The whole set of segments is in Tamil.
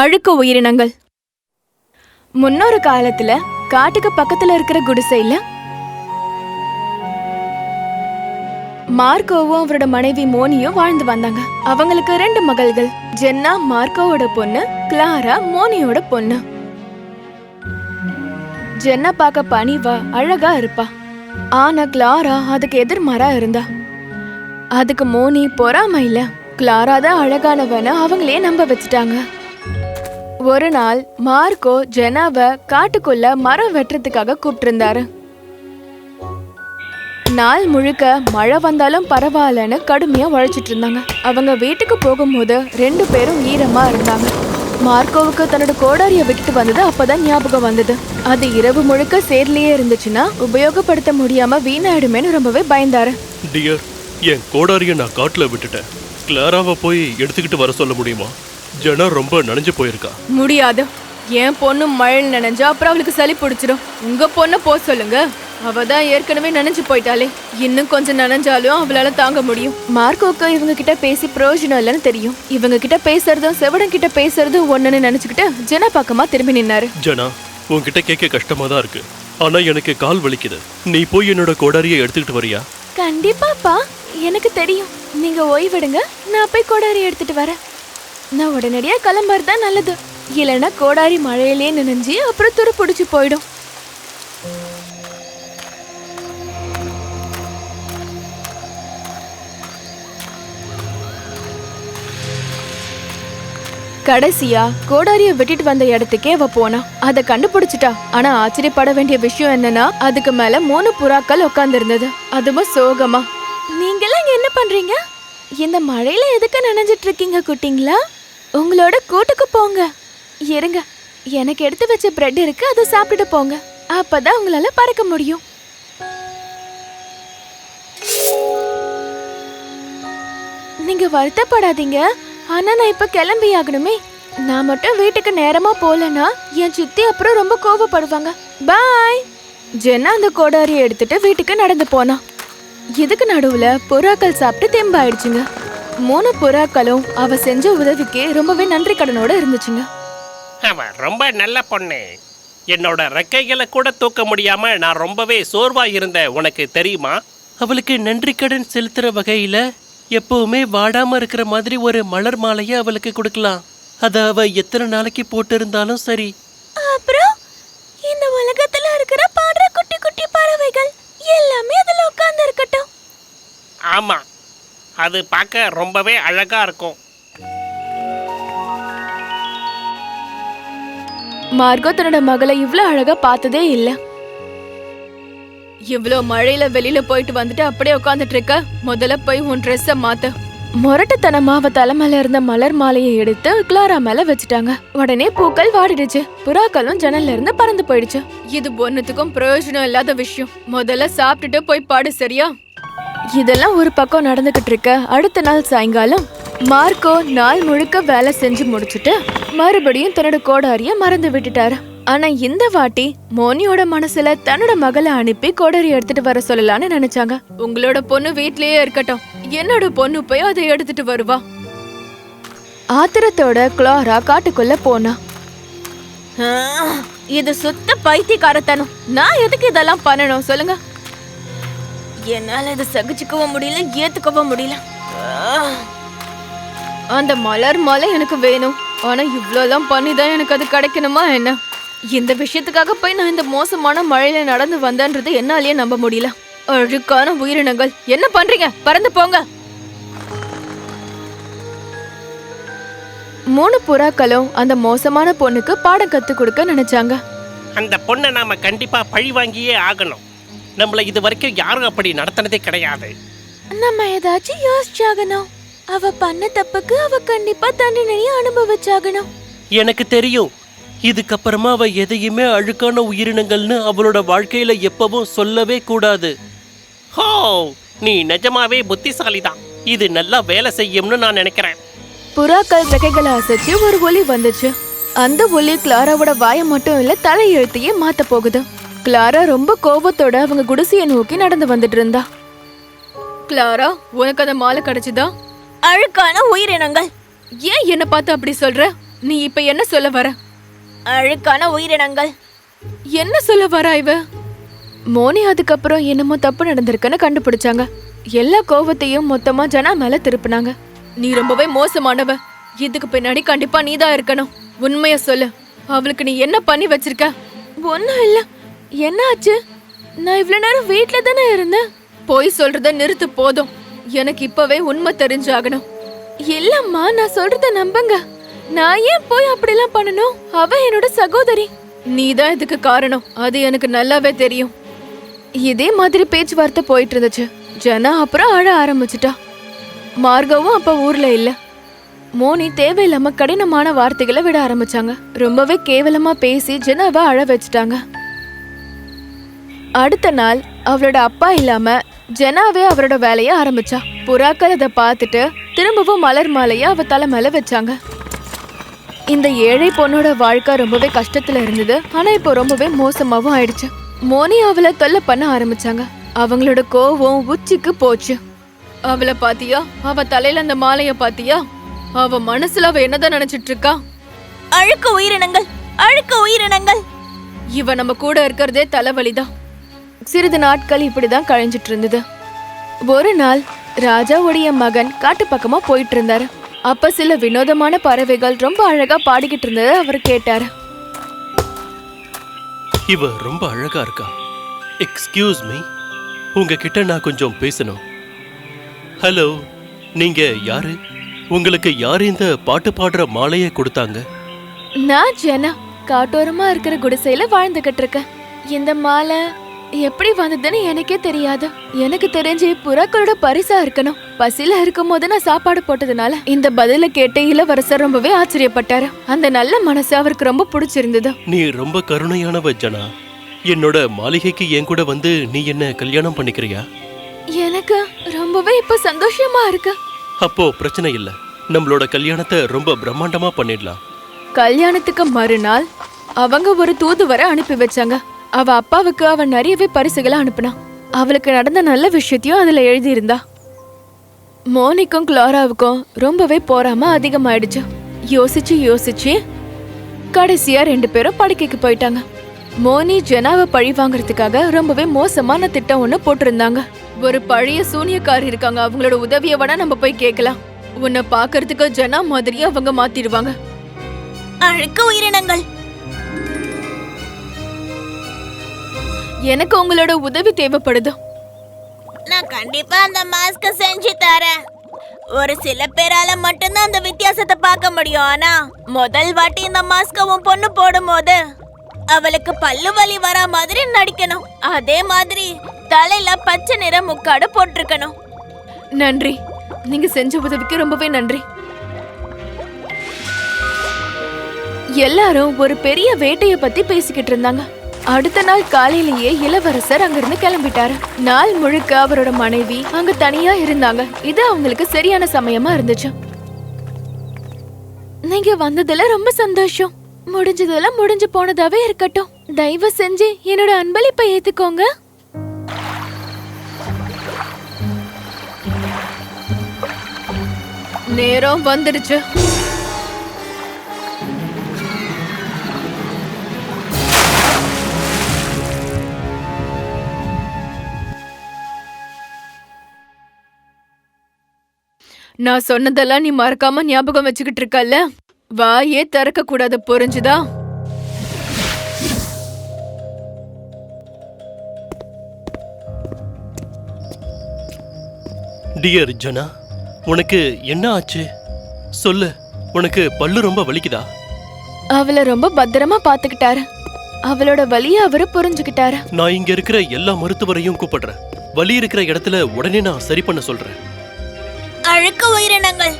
அழுக்கு உயிரினங்கள். முன்னொரு காலத்துல காட்டுக்கு பக்கத்துல இருக்கிற குடிசையில மார்க்கோவும் அவரோட மனைவி மோனியும் வாழ்ந்து வந்தாங்க. அவங்களுக்கு ரெண்டு மகள்கள். ஜென்னா மார்க்கோவோட பொண்ணு கிளாரா மோனியோட பொண்ணு. ஜென்னா பார்க்க பணிவா அழகா இருப்பா. ஆனா கிளாரா அதுக்கு எதிர்மாறா இருந்தா. அதுக்கு மோனி பொறாமையில கிளாரா தான் அழகானவன அவங்களே நம்ப வச்சுட்டாங்க. ஒரு நாள் மார்க்கோ ஜெனாவை காட்டுக்குள்ள மரம் வெட்டுறதுக்காக கூப்பிட்டிருந்தாரு. நாள் முழுக்க மழை வந்தாலும் பரவாயில்லன்னு கடுமையா உழைச்சிட்டு இருந்தாங்க. அவங்க வீட்டுக்கு போகும்போது ரெண்டு பேரும் ஈரமா இருந்தாங்க. மார்க்கோவுக்கு தன்னோட கோடாரியை விட்டுட்டு வந்தது அப்பதான் ஞாபகம் வந்தது. அது இரவு முழுக்க சேர்லயே இருந்துச்சுன்னா உபயோகப்படுத்த முடியாம வீணாயிடுமேன்னு ரொம்பவே பயந்தாரு. டியர் என் கோடாரியை நான் காட்டுல விட்டுட்டேன். கிளாராவை போய் எடுத்துக்கிட்டு வர சொல்ல முடியுமா? ஜனா ரொம்ப நனைஞ்சு போயிருக்கா. முடியாது. என் பொண்ணு மழையில் நனைஞ்சா அப்புறம் அவளுக்கு சளி பிடிச்சிடும் உங்க பொண்ணை போ சொல்லுங்க. அவ தான் ஏற்கனவே நனைஞ்சு போயிட்டாளே. இன்னும் கொஞ்சம் நனைஞ்சாலும் அவளால தாங்க முடியும். மார்க்கோக்கு இவங்க கிட்ட பேசி பிரயோஜனம் இல்லைன்னு தெரியும். இவங்க கிட்ட பேசுறதும் செவடன் கிட்ட பேசுறதும் ஒண்ணுன்னு நினைச்சுக்கிட்டு ஜன பக்கமா திரும்பி நின்னாரு. ஜனா உன்கிட்ட கேட்க கஷ்டமா தான் இருக்கு. ஆனா எனக்கு கால் வலிக்குது. நீ போய் என்னோட கோடாரியை எடுத்துக்கிட்டு வரியா? கண்டிப்பாப்பா. எனக்கு தெரியும். நீங்க ஓய்வெடுங்க. நான் போய் கோடாரி எடுத்துட்டு வரேன். நான் உடனடியா கிளம்புறது தான் நல்லது. இல்லைன்னா கோடாரி மழையிலே நினைஞ்சு அப்புறம் துரு பிடிச்சி போயிடும். கடைசியா கோடாரிய விட்டுட்டு வந்த இடத்துக்கே அவ போனா. அதை கண்டுபிடிச்சிட்டா. ஆனா ஆச்சரியப்பட வேண்டிய விஷயம் என்னன்னா அதுக்கு மேல மூணு புறாக்கள் உட்கார்ந்து இருந்தது அதுவும் சோகமா. நீங்கெல்லாம் என்ன பண்றீங்க? இந்த மழையில எதுக்கு நினைஞ்சிட்டு இருக்கீங்க குட்டிங்களா? உங்களோட கூட்டுக்கு போங்க. இருங்க. எனக்கு எடுத்து வச்ச பிரெட் இருக்கு அதை சாப்பிட்டு போங்க. அப்பதான் உங்களால பறக்க முடியும். நீங்க வருத்தப்படாதீங்க. ஆனா நான் இப்ப கிளம்பி ஆகணுமே. நான் மட்டும் வீட்டுக்கு நேரமா போலனா என் சித்தி அப்புறம் ரொம்ப கோவப்படுவாங்க. பாய் ஜென்னா அந்த கோடாரியை எடுத்துட்டு வீட்டுக்கு நடந்து போனா. இதுக்கு நடுவுல புறாக்கள் சாப்பிட்டு தெம்பாயிடுச்சுங்க. மூணு புறாக்களும் அவ செஞ்ச உதவிக்கு ரொம்பவே நன்றி கடனோட இருந்துச்சுங்க. அவ ரொம்ப நல்ல பொண்ணு. என்னோட ரெக்கைகளை கூட தூக்க முடியாம நான் ரொம்பவே சோர்வா இருந்தேன். உனக்கு தெரியுமா? அவளுக்கு நன்றி கடன் செலுத்துற வகையில எப்பவுமே வாடாம இருக்கிற மாதிரி ஒரு மலர் மாலையை அவளுக்கு கொடுக்கலாம். அத அவ எத்தனை நாளைக்கு போட்டு இருந்தாலும் சரி. அப்புறம் இந்த உலகத்துல இருக்கிற பாடுற குட்டி குட்டி பறவைகள் எல்லாமே அதுல உட்கார்ந்து இருக்கட்டும் ஆமா. அது பார்க்க ரொம்பவே அழகா இருக்கும். மார்கோ தன்னோட மகளை இவ்ளோ அழகா பார்த்ததே இல்ல. இவ்ளோ மழையில வெளியில போயிட்டு வந்துட்டு அப்படியே உட்காந்துட்டு இருக்க? முதல்ல போய் உன் ட்ரெஸ்ஸ மாத்து. முரட்டுத்தனமா அவ தலைமையில இருந்த மலர் மாலையை எடுத்து கிளாரா மேல வச்சுட்டாங்க. உடனே பூக்கள் வாடிடுச்சு. புறாக்களும் ஜன்னல்ல இருந்து பறந்து போயிடுச்சு. இது ஒன்னுத்துக்கும் பிரயோஜனம் இல்லாத விஷயம். முதல்ல சாப்பிட்டுட்டு போய் பாடு சரியா? இதெல்லாம் ஒரு பக்கம் நடந்துகிட்டு இருக்க. அடுத்த நாள் சாயங்காலம் மார்க்கோ நாள் முழுக்க வேலை செஞ்சு முடிச்சுட்டு மறுபடியும் தன்னோட கோடாரிய மறந்து விட்டுட்டாரு. ஆனா இந்த வாட்டி மோனியோட மனசுல தன்னோட மகளை அனுப்பி கோடாரி எடுத்துட்டு வர சொல்லலாம்னு நினைச்சாங்க. உங்களோட பொண்ணு வீட்லயே இருக்கட்டும். என்னோட பொண்ணு போய் அதை எடுத்துட்டு வருவா. ஆத்திரத்தோட குளாரா காட்டுக்குள்ள போனா. இது சுத்த பைத்தியக்காரத்தனம். நான் எதுக்கு இதெல்லாம் பண்ணணும்? சொல்லுங்க. என்னால இதை சகிச்சுக்கவும் முடியல ஏத்துக்கவும் முடியல. அந்த மலர் மாலை எனக்கு வேணும். ஆனா இவ்வளோலாம் பண்ணி தான் எனக்கு அது கிடைக்கணுமா என்ன? இந்த விஷயத்துக்காக போய் நான் இந்த மோசமான மழையில நடந்து வந்தேன்றது என்னாலேயே நம்ப முடியல. அழுக்கான உயிரினங்கள். என்ன பண்றீங்க? பறந்து போங்க. மூணு புறாக்களும் அந்த மோசமான பொண்ணுக்கு பாடம் கத்து கொடுக்க நினைச்சாங்க. அந்த பொண்ணை நாம கண்டிப்பா பழி வாங்கியே ஆகணும். நம்மள இது வரைக்கும் யாரும் அப்படி நடத்தினதே கிடையாது. நம்ம ஏதாச்சும் யோசிச்சாகணும். அவ பண்ண தப்புக்கு அவ கண்டிப்பா தண்டனையை அனுபவிச்சாகணும். எனக்கு தெரியும். இதுக்கப்புறமா அவ எதையுமே அழுக்கான உயிரினங்கள்னு அவளோட வாழ்க்கையில எப்பவும் சொல்லவே கூடாது. ஹோ நீ நிஜமாவே புத்திசாலி தான் இது நல்லா வேலை செய்யும்னு நான் நினைக்கிறேன். புறாக்கள் ரெக்கைகளை அசைச்சு ஒரு ஒலி வந்துச்சு. அந்த ஒலி கிளாராவோட வாயை மட்டும் இல்ல தலையெழுத்தையே மாத்த போகுது. கிளாரா ரொம்ப கோவத்தோட அவங்க குடிசையை நோக்கி நடந்து வந்துட்டு இருந்தா கிளாரா உனக்கு அந்த மாலை கிடைச்சுதா? அழுக்கான உயிரினங்கள். ஏன் என்ன பார்த்து அப்படி சொல்ற? நீ இப்ப என்ன சொல்ல வர? அழுக்கான உயிரினங்கள். என்ன சொல்ல வரா இவ? மோனி அதுக்கப்புறம் என்னமோ தப்பு நடந்திருக்குன்னு கண்டுபிடிச்சாங்க. எல்லா கோவத்தையும் மொத்தமா ஜனா மேல திருப்புனாங்க. நீ ரொம்பவே மோசமானவ. இதுக்கு பின்னாடி கண்டிப்பா நீதான் இருக்கணும். உண்மைய சொல்லு. அவளுக்கு நீ என்ன பண்ணி வச்சிருக்க? ஒண்ணும் இல்ல. என்ன ஆச்சு நான் இவ்வளவு நேரம் வீட்ல தானே இருந்தேன்? போய் சொல்றத நிறுத்து போதும். எனக்கு இப்பவே உண்மை தெரிஞ்சாகணும். இல்லம்மா நான் சொல்றத நம்புங்க. நான் ஏன் போய் அப்படிலாம் பண்ணணும்? அவ என்னோட சகோதரி. நீதான் இதுக்கு காரணம். அது எனக்கு நல்லாவே தெரியும். இதே மாதிரி பேச்சுவார்த்தை போயிட்டு இருந்துச்சு ஜனா அப்புறம் அழ ஆரம்பிச்சிட்டா. மார்கவும் அப்ப ஊர்ல இல்ல. மோனி தேவையில்லாம கடினமான வார்த்தைகளை விட ஆரம்பிச்சாங்க. ரொம்பவே கேவலமா பேசி ஜனாவை அழ வச்சுட்டாங்க. அடுத்த நாள் அவளோட அப்பா இல்லாம ஜனாவே அவரோட வேலைய ஆரம்பிச்சா. புறாக்கள் அதை பார்த்துட்டு திரும்பவும் மலர் மாலைய அவ தலை மேல வச்சாங்க. இந்த ஏழை பொண்ணோட வாழ்க்கை ரொம்பவே கஷ்டத்துல இருந்தது. ஆனா இப்போ ரொம்பவே மோசமாவும் ஆயிடுச்சு. மோனி அவளை தொல்லை பண்ண ஆரம்பிச்சாங்க. அவங்களோட கோவம் உச்சிக்கு போச்சு. அவளை பாத்தியா? அவ தலையில அந்த மாலைய பாத்தியா? அவ மனசுல அவ என்னதான் நினைச்சிட்டு இருக்கா? அழுக்கு உயிரினங்கள் அழுக்கு உயிரினங்கள். இவ நம்ம கூட இருக்கிறதே தலைவலிதான். சிறிது நாட்கள் இப்படிதான் கழிஞ்சிட்டு இருந்தது. ஒரு நாள் ராஜாவுடைய மகன் காட்டு பக்கமா போயிட்டு இருந்தாரு. அப்ப சில வினோதமான பறவைகள் ரொம்ப அழகா பாடிக்கிட்டு இருந்ததை அவர் கேட்டாரு. இவ ரொம்ப அழகா இருக்கா. எக்ஸ்கியூஸ் மீ உங்ககிட்ட நான் கொஞ்சம் பேசணும். ஹலோ நீங்க யாரு? உங்களுக்கு யாரு இந்த பாட்டு பாடுற மாலையை கொடுத்தாங்க? நான் ஜனா. காட்டோரமா இருக்கிற குடிசையில வாழ்ந்துகிட்டு இருக்கேன். இந்த மாலை எப்படி வந்ததுன்னு எனக்கே தெரியாது. எனக்கு தெரிஞ்சு புறாக்களோட பரிசா இருக்கணும். பசியில இருக்கும் போது நான் சாப்பாடு போட்டதுனால இந்த பதில கேட்டு இளவரசர் ரொம்பவே ஆச்சரியப்பட்டாரு. அந்த நல்ல மனசு அவருக்கு ரொம்ப பிடிச்சிருந்தது. நீ ரொம்ப கருணையானவ ஜனா. என்னோட மாளிகைக்கு என் கூட வந்து நீ என்ன கல்யாணம் பண்ணிக்கிறியா? எனக்கு ரொம்பவே இப்ப சந்தோஷமா இருக்கு. அப்போ பிரச்சனை இல்ல. நம்மளோட கல்யாணத்தை ரொம்ப பிரம்மாண்டமா பண்ணிடலாம். கல்யாணத்துக்கு மறுநாள் அவங்க ஒரு தூதுவரை அனுப்பி வச்சாங்க. அவ அப்பாவுக்கு அவன் நிறையவே பரிசுகளை அனுப்புனான் அவளுக்கு நடந்த நல்ல விஷயத்தையும் அதுல எழுதியிருந்தா. மோனிக்கும் கிளாராவுக்கும் ரொம்பவே போறாம அதிகமாயிடுச்சு. யோசிச்சு யோசிச்சு கடைசியா ரெண்டு பேரும் படுக்கைக்கு போயிட்டாங்க. மோனி ஜனாவை பழி வாங்குறதுக்காக ரொம்பவே மோசமான திட்டம் ஒண்ணு போட்டிருந்தாங்க. ஒரு பழைய சூனியக்கார் இருக்காங்க அவங்களோட உதவிய வேணா நம்ம போய் கேட்கலாம். உன்னை பாக்குறதுக்கு ஜனா மாதிரியே அவங்க மாத்திடுவாங்க. அழுக்கு உயிரினங்கள். எனக்கு உங்களோட உதவி தேவைப்படுது. நான் கண்டிப்பா அந்த மாஸ்க செஞ்சு தரேன். ஒரு சில பேரால மட்டும்தான் அந்த வித்தியாசத்தை பார்க்க முடியும். ஆனா முதல் வாட்டி இந்த மாஸ்க உன் பொண்ணு போடும்போது அவளுக்கு பல்லு வலி வரா மாதிரி நடிக்கணும். அதே மாதிரி தலையில பச்சை நிற முக்காடு போட்டிருக்கணும். நன்றி. நீங்க செஞ்ச உதவிக்கு ரொம்பவே நன்றி. எல்லாரும் ஒரு பெரிய வேட்டைய பத்தி பேசிக்கிட்டு இருந்தாங்க. அடுத்த நாள் காலையிலேயே இளவரசர் அங்கிருந்து கிளம்பிட்டாரு. நாள் முழுக்க அவரோட மனைவி அங்க தனியா இருந்தாங்க. இது அவங்களுக்கு சரியான சமயமா இருந்துச்சு. நீங்க வந்ததுல ரொம்ப சந்தோஷம். முடிஞ்சதெல்லாம் முடிஞ்சு போனதாவே இருக்கட்டும். தயவு செஞ்சு என்னோட அன்பளிப்பை ஏத்துக்கோங்க. நேரம் வந்துடுச்சு. நான் சொன்னதெல்லாம் நீ மறக்காம ஞாபகம் வச்சுக்கிட்டு இருக்கல்ல? வாயே திறக்க கூடாது புரிஞ்சுதா? டியர் ஜனா உனக்கு என்ன ஆச்சு? சொல்லு உனக்கு பல்லு ரொம்ப வலிக்குதா? அவளை ரொம்ப பத்திரமா பாத்துக்கிட்டாரு அவளோட வலிய அவரு புரிஞ்சுக்கிட்டாரு. நான் இங்க இருக்கிற எல்லா மருத்துவரையும் கூப்பிடுறேன். வலி இருக்கிற இடத்துல உடனே நான் சரி பண்ண சொல்றேன். அழுக்கு உயிரினங்கள்.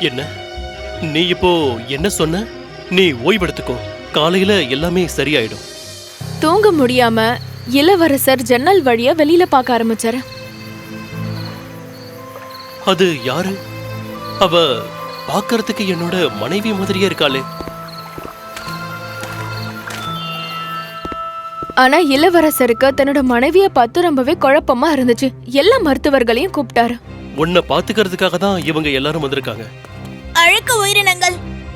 என்ன? நீ இப்போ என்ன சொன்ன? நீ ஓய்வெடுத்துக்கோ. காலையில எல்லாமே சரியாயிடும். தூங்க முடியாம இளவரசர் ஜன்னல் வழியா வெளியில பார்க்க ஆரம்பிச்சாரு. அது யாரு? அவ பார்க்கறதுக்கு என்னோட மனைவி மாதிரியே இருக்காளே. ஆனா இளவரசருக்கு தன்னோட மனைவிய பார்த்து ரொம்பவே குழப்பமா இருந்துச்சு. எல்லா மருத்துவர்களையும் கூப்பிட்டாரு. உன்னை பாத்துக்கிறதுக்காக தான் இவங்க எல்லாரும் வந்திருக்காங்க. அழுக்கு உயிரினங்கள்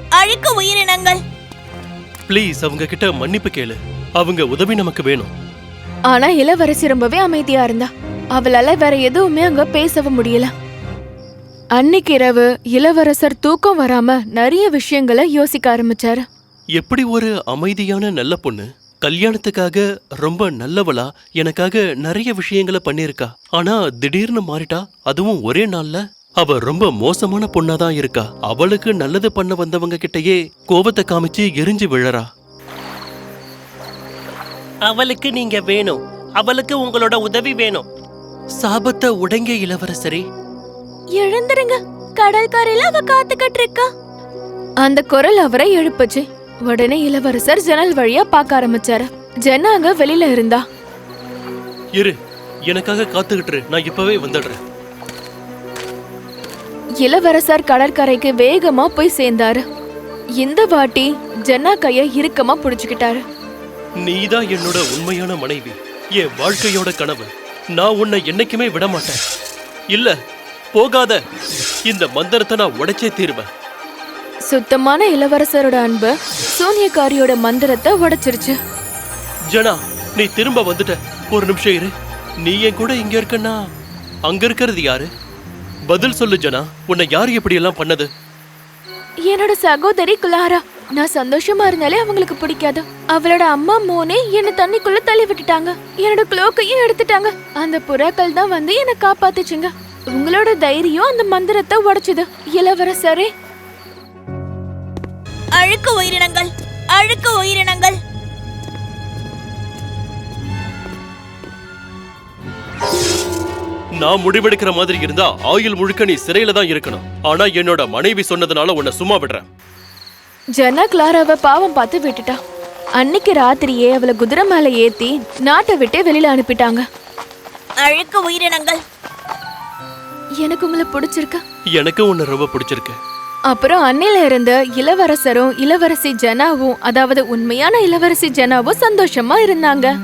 அழுக்கு உயிரினங்கள். ப்ளீஸ் அவங்க கிட்ட மன்னிப்பு கேளு. அவங்க உதவி நமக்கு வேணும். ஆனா இளவரசி ரொம்பவே அமைதியா இருந்தா. அவளால வேற எதுவுமே அங்க பேசவும் முடியல. அன்னைக்கு இரவு இளவரசர் தூக்கம் வராம நிறைய விஷயங்களை யோசிக்க ஆரம்பிச்சாரு. எப்படி ஒரு அமைதியான நல்ல பொண்ணு? கல்யாணத்துக்காக ரொம்ப நல்லவளா? எனக்காக நிறைய விஷயங்களை பண்ணியிருக்கா. ஆனா திடீர்னு மாறிட்டா? அதுவும் ஒரே நாள்ல? அவ ரொம்ப மோசமான பொண்ணா தான் இருக்கா. அவளுக்கு நல்லது பண்ண வந்தவங்க கிட்டயே கோபத்தை காமிச்சு எரிஞ்சு விழறா. அவளுக்கு நீங்க வேணும். அவளுக்கு உங்களோட உதவி வேணும். சாபத்தை உடங்க இளவரசரே. எழுந்துருங்க. கடற்கரையில அவ காத்துக்கிட்டு இருக்கா. அந்த குரல் அவரை எழுப்புச்சு. உடனே இளவரசர் ஜன்னல் வழியா பார்க்க ஆரம்பிச்சாரு. ஜென்னா அங்க வெளியில இருந்தா. இரு எனக்காக காத்துக்கிட்டு நான் இப்பவே வந்துடுறேன். இளவரசர் கடற்கரைக்கு வேகமா போய் சேர்ந்தாரு. இந்த வாட்டி ஜென்னா கைய இறுக்கமா புடிச்சுக்கிட்டாரு. நீதான் என்னோட உண்மையான மனைவி. என் வாழ்க்கையோட கனவு. நான் உன்னை என்னைக்குமே விட மாட்டேன் இல்ல போகாத. இந்த மந்திரத்தை நான் உடைச்சே தீருவேன். சுத்தமான இளவரசரோட அன்பு சூனியக்காரியோட மந்திரத்தை உடைச்சிருச்சு. ஜனா நீ திரும்ப வந்துட்ட. ஒரு நிமிஷம் இரு. நீ என் கூட இங்க இருக்கன்னா? அங்க இருக்கிறது யாரு? பதில் சொல்லு ஜனா உன்னை யார் இப்படி எல்லாம் பண்ணது? என்னோட சகோதரி குலாரா. நான் சந்தோஷமா இருந்தாலே அவங்களுக்கு பிடிக்காது. அவளோட அம்மா மோனே என்ன தண்ணிக்குள்ள தள்ளி விட்டுட்டாங்க. என்னோட குளோக்கையும் எடுத்துட்டாங்க. அந்த புறாக்கள் தான் வந்து என்னை காப்பாத்துச்சுங்க. உங்களோட தைரியம் அந்த மந்திரத்தை உடைச்சுது. இளவரசரே அழுக்கு உயிரினங்கள் அழுக்கு உயிரினங்கள். நான் முடிவெடுக்கிற மாதிரி இருந்தா ஆயுள் முழுக்க நீ சிறையில தான் இருக்கணும். ஆனா என்னோட மனைவி சொன்னதுனால உன்னை சும்மா விடுறேன். ஜனா கிளாராவை பாவம் பார்த்து விட்டுட்டா. அன்னைக்கு ராத்திரியே அவளை குதிரை மேல ஏத்தி நாட்டை விட்டு வெளியில அனுப்பிட்டாங்க. அழுக்கு உயிரினங்கள். எனக்கு உங்களை பிடிச்சிருக்கா? எனக்கு உன்னை ரொம்ப பிடிச்சிருக்கு. அப்புறம் அன்னையில இருந்து இளவரசரும் இளவரசி ஜனாவும் அதாவது உண்மையான இளவரசி ஜனாவும் சந்தோஷமா இருந்தாங்க.